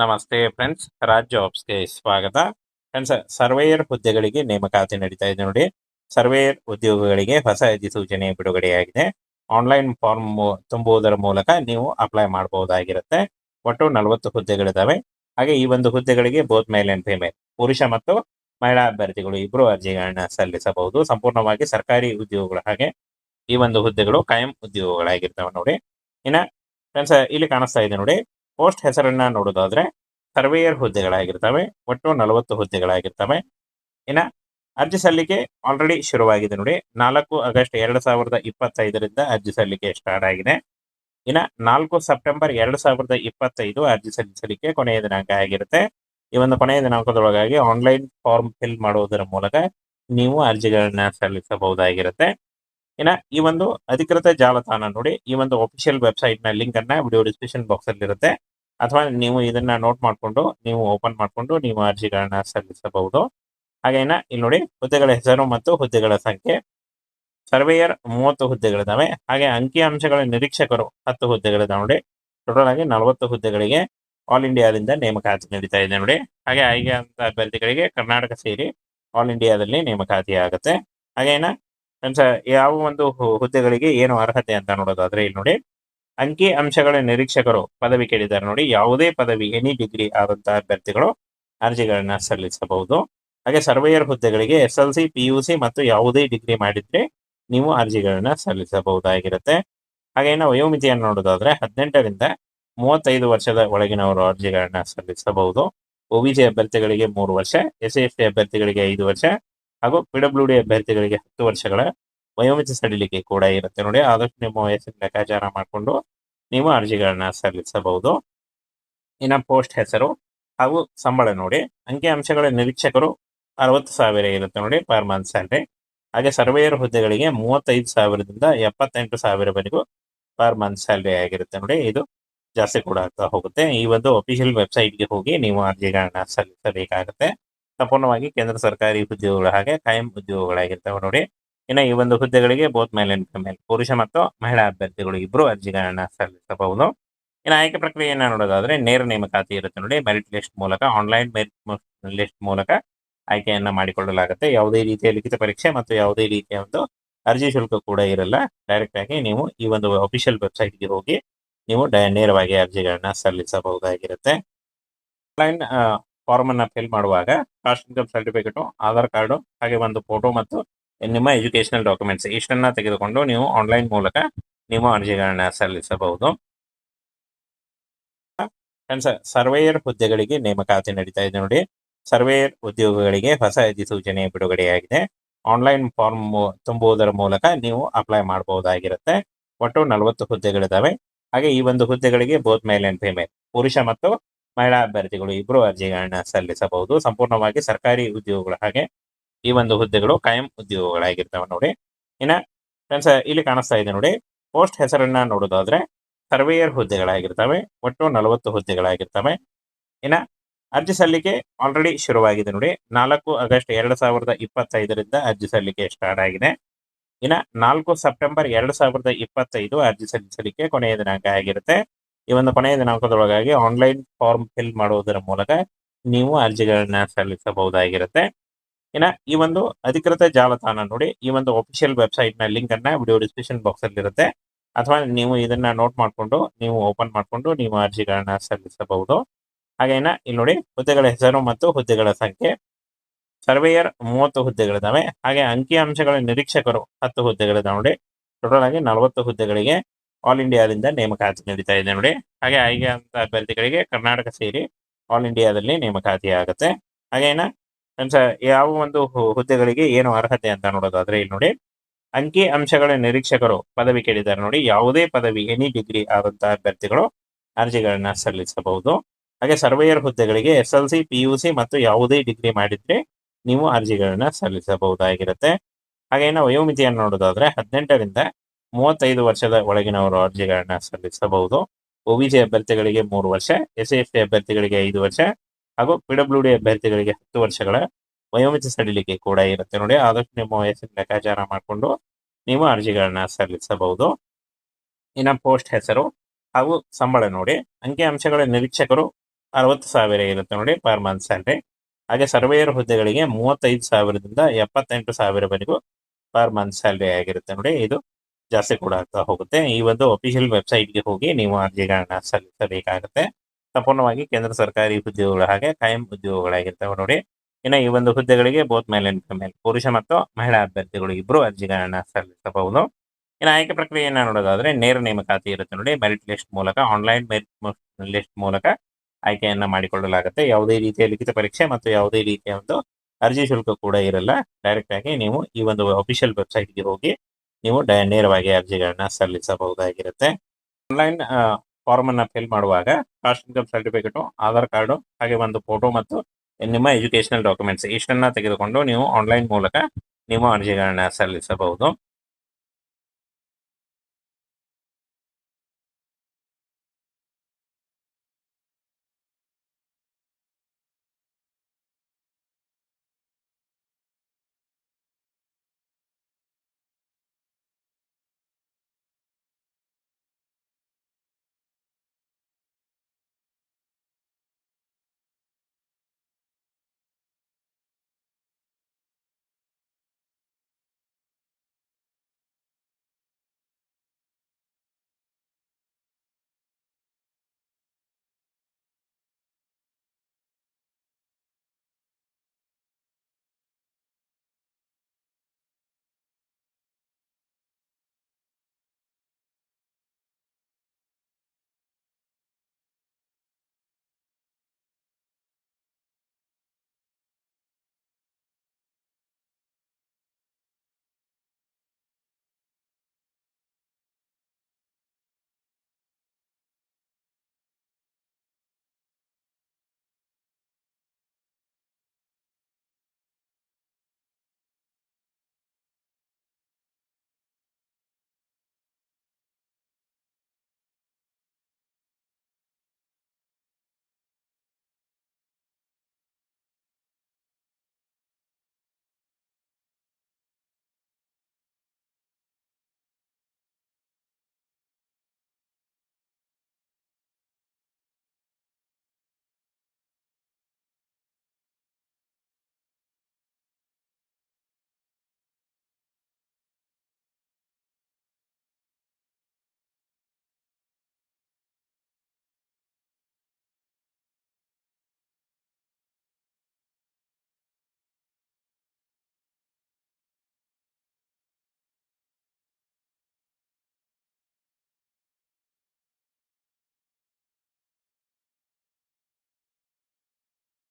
ನಮಸ್ತೆ ಫ್ರೆಂಡ್ಸ್ ರಾಜ್ ಜಾಬ್ಸ್ಗೆ ಸ್ವಾಗತ. Friends surveyor ಹುದ್ದೆಗಳಿಗೆ ನೇಮಕಾತಿ ನಡೀತಾ ಇದೆ ನೋಡಿ. ಸರ್ವೇಯರ್ ಉದ್ಯೋಗಗಳಿಗೆ ಹೊಸ ಅಧಿಸೂಚನೆ ಬಿಡುಗಡೆಯಾಗಿದೆ. ಆನ್ಲೈನ್ ಫಾರ್ಮ್ ತುಂಬುವುದರ ಮೂಲಕ ನೀವು ಅಪ್ಲೈ ಮಾಡಬಹುದಾಗಿರುತ್ತೆ. ಒಟ್ಟು ನಲವತ್ತು ಹುದ್ದೆಗಳಿದ್ದಾವೆ ಹಾಗೆ ಈ ಒಂದು ಹುದ್ದೆಗಳಿಗೆ ಬೋತ್ ಮೇಲ್ ಅಂಡ್ ಫಿಮೇಲ್ ಪುರುಷ ಮತ್ತು ಮಹಿಳಾ ಅಭ್ಯರ್ಥಿಗಳು ಇಬ್ಬರು ಅರ್ಜಿಗಳನ್ನ ಸಲ್ಲಿಸಬಹುದು. ಸಂಪೂರ್ಣವಾಗಿ ಸರ್ಕಾರಿ ಉದ್ಯೋಗಗಳ ಹಾಗೆ ಈ ಒಂದು ಹುದ್ದೆಗಳು ಕಾಯಂ ಉದ್ಯೋಗಗಳಾಗಿರ್ತಾವೆ ನೋಡಿ. ಇನ್ನ ಫ್ರೆಂಡ್ಸ್ ಇಲ್ಲಿ ಕಾಣಿಸ್ತಾ ಇದೆ ನೋಡಿ. ಪೋಸ್ಟ್ ಹೆಸರನ್ನ ನೋಡೋದಾದ್ರೆ ಸರ್ವೇಯರ್ ಹುದ್ದೆಗಳಾಗಿರ್ತವೆ, ಒಟ್ಟು ನಲವತ್ತು ಹುದ್ದೆಗಳಾಗಿರ್ತವೆ. ಇನ್ನ ಅರ್ಜಿ ಸಲ್ಲಿಕೆ ಆಲ್ರೆಡಿ ಶುರುವಾಗಿದೆ ನೋಡಿ, ನಾಲ್ಕು ಆಗಸ್ಟ್ ಎರಡು ಸಾವಿರದ ಇಪ್ಪತ್ತೈದರಿಂದ ಅರ್ಜಿ ಸಲ್ಲಿಕೆ ಸ್ಟಾರ್ಟ್ ಆಗಿದೆ. ಇನ್ನ ನಾಲ್ಕು ಸೆಪ್ಟೆಂಬರ್ ಎರಡು ಸಾವಿರದ ಇಪ್ಪತ್ತೈದು ಅರ್ಜಿ ಸಲ್ಲಿಸಲಿಕ್ಕೆ ಕೊನೆಯ ದಿನಾಂಕ ಆಗಿರುತ್ತೆ. ಈ ಒಂದು ಕೊನೆಯ ದಿನಾಂಕದೊಳಗಾಗಿ ಆನ್ಲೈನ್ ಫಾರ್ಮ್ ಫಿಲ್ ಮಾಡುವುದರ ಮೂಲಕ ನೀವು ಅರ್ಜಿಗಳನ್ನ ಸಲ್ಲಿಸಬಹುದಾಗಿರುತ್ತೆ. ಇನ್ನ ಈ ಒಂದು ಅಧಿಕೃತ ಜಾಲತಾಣ ನೋಡಿ, ಈ ಒಂದು ಅಫಿಷಿಯಲ್ ವೆಬ್ಸೈಟ್ನ ಲಿಂಕ್ ಅನ್ನ ವಿಡಿಯೋ ಡಿಸ್ಕ್ರಿಪ್ಷನ್ ಬಾಕ್ಸ್ ಅಲ್ಲಿ ಇರುತ್ತೆ ಅಥವಾ ನೀವು ಇದನ್ನ ನೋಟ್ ಮಾಡಿಕೊಂಡು, ನೀವು ಓಪನ್ ಮಾಡಿಕೊಂಡು, ನೀವು ಅರ್ಜಿಗಳನ್ನ ಸಲ್ಲಿಸಬಹುದು. ಹಾಗೇನ ಇಲ್ಲಿ ನೋಡಿ, ಹುದ್ದೆಗಳ ಹೆಸರು ಮತ್ತು ಹುದ್ದೆಗಳ ಸಂಖ್ಯೆ. ಸರ್ವೇಯರ್ ಮೂವತ್ತು ಹುದ್ದೆಗಳಿದಾವೆ. ಹಾಗೆ ಅಂಕಿ ಅಂಶಗಳ ನಿರೀಕ್ಷಕರು ಹತ್ತು ಹುದ್ದೆಗಳಿದಾವೆ ನೋಡಿ. ಟೋಟಲ್ ಆಗಿ ನಲವತ್ತು ಹುದ್ದೆಗಳಿಗೆ ಆಲ್ ಇಂಡಿಯಾದಿಂದ ನೇಮಕಾತಿ ನಡೀತಾ ಇದೆ ನೋಡಿ. ಹಾಗೆ ಆಯ್ಕೆ ಅಂತ ಅಭ್ಯರ್ಥಿಗಳಿಗೆ ಕರ್ನಾಟಕ ಸೇರಿ ಆಲ್ ಇಂಡಿಯಾದಲ್ಲಿ ನೇಮಕಾತಿ ಆಗುತ್ತೆ ಹಾಗೇನ ಫ್ರೆಂಡ್ಸ್ ಯಾವ ಒಂದು ಹುದ್ದೆಗಳಿಗೆ ಏನು ಅರ್ಹತೆ ಅಂತ ನೋಡೋದಾದ್ರೆ ಇಲ್ಲಿ ನೋಡಿ. ಅಂಕಿ ಅಂಶಗಳ ನಿರೀಕ್ಷಕರು ಪದವಿ ಕೇಳಿದ್ದಾರೆ ನೋಡಿ. ಯಾವುದೇ ಪದವಿ ಎನಿ ಡಿಗ್ರಿ ಆದಂತಹ ಅಭ್ಯರ್ಥಿಗಳು ಅರ್ಜಿಗಳನ್ನ ಸಲ್ಲಿಸಬಹುದು. ಹಾಗೆ ಸರ್ವೇಯರ್ ಹುದ್ದೆಗಳಿಗೆ S L C P C ಮತ್ತು ಯಾವುದೇ ಡಿಗ್ರಿ ಮಾಡಿದ್ರೆ ನೀವು ಅರ್ಜಿಗಳನ್ನ ಸಲ್ಲಿಸಬಹುದಾಗಿರುತ್ತೆ. ಹಾಗೆ ಇನ್ನು ವಯೋಮಿತಿಯನ್ನು ನೋಡೋದಾದ್ರೆ ಹದಿನೆಂಟರಿಂದ ಮೂವತ್ತೈದು ವರ್ಷದ ಒಳಗಿನವರು ಅರ್ಜಿಗಳನ್ನ ಸಲ್ಲಿಸಬಹುದು. ಒಬಿಸಿ ಅಭ್ಯರ್ಥಿಗಳಿಗೆ ಮೂರು ವರ್ಷ ಎಸ್ ಎಸ್ ಟಿ ಅಭ್ಯರ್ಥಿಗಳಿಗೆ ಐದು ವರ್ಷ ಹಾಗೂ ಪಿಡಬ್ಲ್ಯೂ ಡಿ ಅಭ್ಯರ್ಥಿಗಳಿಗೆ ಹತ್ತು ವರ್ಷಗಳ ವಯೋಮಿತಿ ಸಡಿಲಿಕೆ ಕೂಡ ಇರುತ್ತೆ ನೋಡಿ. ಆದಷ್ಟು ನಿಮ್ಮ ವಯಸ್ಸಿನ ಲೆಕ್ಕಾಚಾರ ಮಾಡಿಕೊಂಡು ನೀವು ಅರ್ಜಿಗಳನ್ನ ಸಲ್ಲಿಸಬಹುದು. ಇನ್ನ ಪೋಸ್ಟ್ ಹೆಸರು ಹಾಗೂ ಸಂಬಳ ನೋಡಿ. ಅಂಕಿ ಅಂಶಗಳ ನಿರೀಕ್ಷಕರು ಅರವತ್ತು ಸಾವಿರ ಇರುತ್ತೆ ನೋಡಿ ಪರ್ ಮಂತ್ ಸ್ಯಾಲ್ರಿ. ಹಾಗೆ ಸರ್ವೇಯರ್ ಹುದ್ದೆಗಳಿಗೆ ಮೂವತ್ತೈದು ಸಾವಿರದಿಂದ ಎಪ್ಪತ್ತೆಂಟು ಸಾವಿರವರೆಗೂ ಪರ್ ಮಂತ್ ಸ್ಯಾಲ್ರಿ ಆಗಿರುತ್ತೆ ನೋಡಿ. ಇದು ಜಾಸ್ತಿ ಕೂಡ ಆಗ್ತಾ ಹೋಗುತ್ತೆ. ಈ ಒಂದು ಅಫಿಷಿಯಲ್ ವೆಬ್ಸೈಟ್ಗೆ ಹೋಗಿ ನೀವು ಅರ್ಜಿಗಳನ್ನ ಸಲ್ಲಿಸಬೇಕಾಗುತ್ತೆ. ಸಂಪೂರ್ಣವಾಗಿ ಕೇಂದ್ರ ಸರ್ಕಾರಿ ಉದ್ಯೋಗಗಳ ಹಾಗೆ ಕಾಯಂ ಉದ್ಯೋಗಗಳಾಗಿರ್ತವೆ ನೋಡಿ. ಇನ್ನು ಈ ಒಂದು ಹುದ್ದೆಗಳಿಗೆ ಬೋತ್ ಮೇಲೆ ಮೇಲೆ ಪುರುಷ ಮತ್ತು ಮಹಿಳಾ ಅಭ್ಯರ್ಥಿಗಳು ಇಬ್ಬರು ಅರ್ಜಿಗಳನ್ನ ಸಲ್ಲಿಸಬಹುದು. ಇನ್ನು ಆಯ್ಕೆ ಪ್ರಕ್ರಿಯೆಯನ್ನು ನೋಡೋದಾದ್ರೆ ನೇರ ನೇಮಕಾತಿ ಇರುತ್ತೆ ನೋಡಿ. ಮೆರಿಟ್ ಲಿಸ್ಟ್ ಮೂಲಕ ಆನ್ಲೈನ್ ಮೆರಿಟ್ ಲಿಸ್ಟ್ ಮೂಲಕ ಆಯ್ಕೆಯನ್ನ ಮಾಡಿಕೊಳ್ಳಲಾಗುತ್ತೆ. ಯಾವುದೇ ರೀತಿಯ ಲಿಖಿತ ಪರೀಕ್ಷೆ ಮತ್ತು ಯಾವುದೇ ರೀತಿಯ ಒಂದು ಅರ್ಜಿ ಶುಲ್ಕ ಕೂಡ ಇರಲ್ಲ. ಡೈರೆಕ್ಟ್ ಆಗಿ ನೀವು ಈ ಒಂದು ಅಫಿಷಿಯಲ್ ವೆಬ್ಸೈಟ್ಗೆ ಹೋಗಿ ನೀವು ನೇರವಾಗಿ ಅರ್ಜಿಗಳನ್ನ ಸಲ್ಲಿಸಬಹುದಾಗಿರುತ್ತೆ. ಆನ್ಲೈನ್ ಫಾರ್ಮ್ ಅನ್ನ ಫಿಲ್ ಮಾಡುವಾಗ caste income certificate Aadhaar card ಹಾಗೆ ಒಂದು ಫೋಟೋ ಮತ್ತು ನಿಮ್ಮ ಎಜುಕೇಶನಲ್ ಡಾಕ್ಯುಮೆಂಟ್ಸ್ ಇಷ್ಟನ್ನ ತೆಗೆದುಕೊಂಡು ನೀವು ಆನ್ಲೈನ್ ಮೂಲಕ ನಿಮ್ಮ ಅರ್ಜಿಗಳನ್ನ ಸಲ್ಲಿಸಬಹುದು. ಸರ್ವೇಯರ್ ಹುದ್ದೆಗಳಿಗೆ ನೇಮಕಾತಿ ನಡೀತಾ ಇದೆ ನೋಡಿ. ಸರ್ವೇಯರ್ ಉದ್ಯೋಗಗಳಿಗೆ ಹೊಸ ಅಧಿಸೂಚನೆ ಬಿಡುಗಡೆಯಾಗಿದೆ. ಆನ್ಲೈನ್ ಫಾರ್ಮ್ ತುಂಬುವುದರ ಮೂಲಕ ನೀವು ಅಪ್ಲೈ ಮಾಡಬಹುದಾಗಿರುತ್ತೆ. ಒಟ್ಟು ನಲವತ್ತು ಹುದ್ದೆಗಳಿದಾವೆ. ಹಾಗೆ ಈ ಒಂದು ಹುದ್ದೆಗಳಿಗೆ ಬೋತ್ ಮೇಲ್ ಅಂಡ್ ಫಿಮೇಲ್ ಪುರುಷ ಮತ್ತು ಮಹಿಳಾ ಅಭ್ಯರ್ಥಿಗಳು ಇಬ್ಬರು ಅರ್ಜಿಗಳನ್ನ ಸಲ್ಲಿಸಬಹುದು. ಸಂಪೂರ್ಣವಾಗಿ ಸರ್ಕಾರಿ ಉದ್ಯೋಗಗಳ ಹಾಗೆ ಈ ಒಂದು ಹುದ್ದೆಗಳು ಕಾಯಂ ಉದ್ಯೋಗಗಳಾಗಿರ್ತವೆ ನೋಡಿ. ಇನ್ನ ಫ್ರೆಂಡ್ಸ್ ಇಲ್ಲಿ ಕಾಣಿಸ್ತಾ ಇದೆ ನೋಡಿ. ಪೋಸ್ಟ್ ಹೆಸರನ್ನ ನೋಡೋದಾದ್ರೆ ಸರ್ವೇಯರ್ ಹುದ್ದೆಗಳಾಗಿರ್ತವೆ. ಒಟ್ಟು ನಲವತ್ತು ಹುದ್ದೆಗಳಾಗಿರ್ತವೆ. ಇನ್ನ ಅರ್ಜಿ ಸಲ್ಲಿಕೆ ಆಲ್ರೆಡಿ ಶುರುವಾಗಿದೆ ನೋಡಿ. ನಾಲ್ಕು ಆಗಸ್ಟ್ ಎರಡು ಸಾವಿರದ ಇಪ್ಪತ್ತೈದರಿಂದ ಅರ್ಜಿ ಸಲ್ಲಿಕೆ ಸ್ಟಾರ್ಟ್ ಆಗಿದೆ. ಇನ್ನ ನಾಲ್ಕು ಸೆಪ್ಟೆಂಬರ್ ಎರಡ್ ಸಾವಿರದ ಇಪ್ಪತ್ತೈದು ಅರ್ಜಿ ಸಲ್ಲಿಸಲಿಕ್ಕೆ ಕೊನೆಯ ದಿನಾಂಕ ಆಗಿರುತ್ತೆ. ಈ ಒಂದು ಕೊನೆಯ ದಿನಾಂಕದೊಳಗಾಗಿ ಆನ್ಲೈನ್ ಫಾರ್ಮ್ ಫಿಲ್ ಮಾಡುವುದರ ಮೂಲಕ ನೀವು ಅರ್ಜಿಗಳನ್ನ ಸಲ್ಲಿಸಬಹುದಾಗಿರುತ್ತೆ. ಇನ್ನ ಈ ಒಂದು ಅಧಿಕೃತ ಜಾಲತಾಣ ನೋಡಿ, ಈ ಒಂದು ಅಫಿಷಿಯಲ್ ವೆಬ್ಸೈಟ್ನ ಲಿಂಕ್ ಅನ್ನ ವಿಡಿಯೋ ಡಿಸ್ಕ್ರಿಪ್ಷನ್ ಬಾಕ್ಸ್ ಅಲ್ಲಿ ಇರುತ್ತೆ. ಅಥವಾ ನೀವು ಇದನ್ನ ನೋಟ್ ಮಾಡಿಕೊಂಡು, ನೀವು ಓಪನ್ ಮಾಡಿಕೊಂಡು ನೀವು ಅರ್ಜಿಗಳನ್ನ ಸಲ್ಲಿಸಬಹುದು. ಹಾಗೇನ ಇಲ್ಲಿ ನೋಡಿ, ಹುದ್ದೆಗಳ ಹೆಸರು ಮತ್ತು ಹುದ್ದೆಗಳ ಸಂಖ್ಯೆ. ಸರ್ವೇಯರ್ ಮೂವತ್ತು ಹುದ್ದೆಗಳಿದಾವೆ. ಹಾಗೆ ಅಂಕಿ ಅಂಶಗಳ ನಿರೀಕ್ಷಕರು ಹತ್ತು ಹುದ್ದೆಗಳಿದಾವೆ ನೋಡಿ. ಟೋಟಲ್ ಆಗಿ ನಲವತ್ತು ಹುದ್ದೆಗಳಿಗೆ ಆಲ್ ಇಂಡಿಯಾದಿಂದ ನೇಮಕಾತಿ ನಡೀತಾ ಇದೆ ನೋಡಿ. ಹಾಗೆ ಆಯ್ಕೆ ಅಂತ ಅಭ್ಯರ್ಥಿಗಳಿಗೆ ಕರ್ನಾಟಕ ಸೇರಿ ಆಲ್ ಇಂಡಿಯಾದಲ್ಲಿ ನೇಮಕಾತಿ ಆಗುತ್ತೆ. ಹಾಗೇನ ಯಾವ ಒಂದು ಹುದ್ದೆಗಳಿಗೆ ಏನು ಅರ್ಹತೆ ಅಂತ ನೋಡೋದಾದ್ರೆ ಇಲ್ಲಿ ನೋಡಿ. ಅಂಕಿ ಅಂಶಗಳ ನಿರೀಕ್ಷಕರು ಪದವಿ ಕೇಳಿದ್ದಾರೆ ನೋಡಿ. ಯಾವುದೇ ಪದವಿ ಎನಿ ಡಿಗ್ರಿ ಆದಂತಹ ಅಭ್ಯರ್ಥಿಗಳು ಅರ್ಜಿಗಳನ್ನ ಸಲ್ಲಿಸಬಹುದು. ಹಾಗೆ ಸರ್ವೇಯರ್ ಹುದ್ದೆಗಳಿಗೆ S L C P U C ಮತ್ತು ಯಾವುದೇ ಡಿಗ್ರಿ ಮಾಡಿದ್ರೆ ನೀವು ಅರ್ಜಿಗಳನ್ನ ಸಲ್ಲಿಸಬಹುದಾಗಿರುತ್ತೆ. ಹಾಗೆ ವಯೋಮಿತಿಯನ್ನು ನೋಡೋದಾದ್ರೆ ಹದಿನೆಂಟರಿಂದ ಮೂವತ್ತೈದು ವರ್ಷದ ಒಳಗಿನವರು ಅರ್ಜಿಗಳನ್ನ ಸಲ್ಲಿಸಬಹುದು. ಒಬಿಸಿ ಅಭ್ಯರ್ಥಿಗಳಿಗೆ ಮೂರು ವರ್ಷ, ಎಸ್ ಎಸ್ ಟಿ ಅಭ್ಯರ್ಥಿಗಳಿಗೆ ಐದು ವರ್ಷ, ಹಾಗೂ ಪಿಡಬ್ಲ್ಯೂ ಡಿ ಅಭ್ಯರ್ಥಿಗಳಿಗೆ ಹತ್ತು ವರ್ಷಗಳ ವಯೋಮಿತಿ ಸಡಿಲಿಕೆ ಕೂಡ ಇರುತ್ತೆ ನೋಡಿ. ಆದಷ್ಟು ನಿಮ್ಮ ವಯಸ್ಸಿನ ಲೆಕ್ಕಾಚಾರ ಮಾಡಿಕೊಂಡು ನೀವು ಅರ್ಜಿಗಳನ್ನ ಸಲ್ಲಿಸಬಹುದು. ಇನ್ನ ಪೋಸ್ಟ್ ಹೆಸರು ಹಾಗೂ ಸಂಬಳ ನೋಡಿ. ಅಂಕಿ ಅಂಶಗಳ ನಿರೀಕ್ಷಕರು ಅರವತ್ತು ಸಾವಿರ ಇರುತ್ತೆ ನೋಡಿ ಪರ್ ಮಂತ್ ಸ್ಯಾಲ್ರಿ. ಹಾಗೆ ಸರ್ವೇಯರ್ ಹುದ್ದೆಗಳಿಗೆ ಮೂವತ್ತೈದು ಸಾವಿರದಿಂದ ಎಪ್ಪತ್ತೆಂಟು ಸಾವಿರವರೆಗೂ ಪರ್ ಮಂತ್ ಸ್ಯಾಲ್ರಿ ಆಗಿರುತ್ತೆ ನೋಡಿ. ಇದು ಜಾಸ್ತಿ ಕೂಡ ಆಗ್ತಾ ಹೋಗುತ್ತೆ. ಈ ಒಂದು ಅಫಿಷಿಯಲ್ ವೆಬ್ಸೈಟ್ಗೆ ಹೋಗಿ ನೀವು ಅರ್ಜಿಗಳನ್ನ ಸಲ್ಲಿಸಬೇಕಾಗುತ್ತೆ. ಸಂಪೂರ್ಣವಾಗಿ ಕೇಂದ್ರ ಸರ್ಕಾರಿ ಉದ್ಯೋಗಗಳ ಹಾಗೆ ಕಾಯಂ ಉದ್ಯೋಗಗಳಾಗಿರ್ತವೆ ನೋಡಿ. ಇನ್ನು ಈ ಒಂದು ಹುದ್ದೆಗಳಿಗೆ ಬೋತ್ ಮೇಲೆ ಮೇಲೆ ಪುರುಷ ಮತ್ತು ಮಹಿಳಾ ಅಭ್ಯರ್ಥಿಗಳು ಇಬ್ಬರು ಅರ್ಜಿಗಳನ್ನ ಸಲ್ಲಿಸಬಹುದು. ಇನ್ನು ಆಯ್ಕೆ ಪ್ರಕ್ರಿಯೆಯನ್ನು ನೋಡೋದಾದ್ರೆ ನೇರ ನೇಮಕಾತಿ ಇರುತ್ತೆ ನೋಡಿ. ಮೆರಿಟ್ ಲಿಸ್ಟ್ ಮೂಲಕ ಆನ್ಲೈನ್ ಮೆರಿಟ್ ಲಿಸ್ಟ್ ಮೂಲಕ ಆಯ್ಕೆಯನ್ನ ಮಾಡಿಕೊಳ್ಳಲಾಗುತ್ತೆ. ಯಾವುದೇ ರೀತಿಯ ಲಿಖಿತ ಪರೀಕ್ಷೆ ಮತ್ತು ಯಾವುದೇ ರೀತಿಯ ಒಂದು ಅರ್ಜಿ ಶುಲ್ಕ ಕೂಡ ಇರಲ್ಲ. ಡೈರೆಕ್ಟ್ ಆಗಿ ನೀವು ಈ ಒಂದು ಅಫಿಷಿಯಲ್ ವೆಬ್ಸೈಟ್ಗೆ ಹೋಗಿ ನೀವು ನೇರವಾಗಿ ಅರ್ಜಿಗಳನ್ನ ಸಲ್ಲಿಸಬಹುದಾಗಿರುತ್ತೆ. ಆನ್ಲೈನ್ ಫಾರ್ಮ್ ಅನ್ನ ಫಿಲ್ ಮಾಡುವಾಗ caste income certificate Aadhaar card, ಹಾಗೆ ಒಂದು ಫೋಟೋ ಮತ್ತು ನಿಮ್ಮ ಎಜುಕೇಶನಲ್ ಡಾಕ್ಯುಮೆಂಟ್ಸ್ ಇಷ್ಟನ್ನ ತೆಗೆದುಕೊಂಡು ನೀವು ಆನ್ಲೈನ್ ಮೂಲಕ ನಿಮ್ಮ ಅರ್ಜಿಗಳನ್ನ ಸಲ್ಲಿಸಬಹುದು.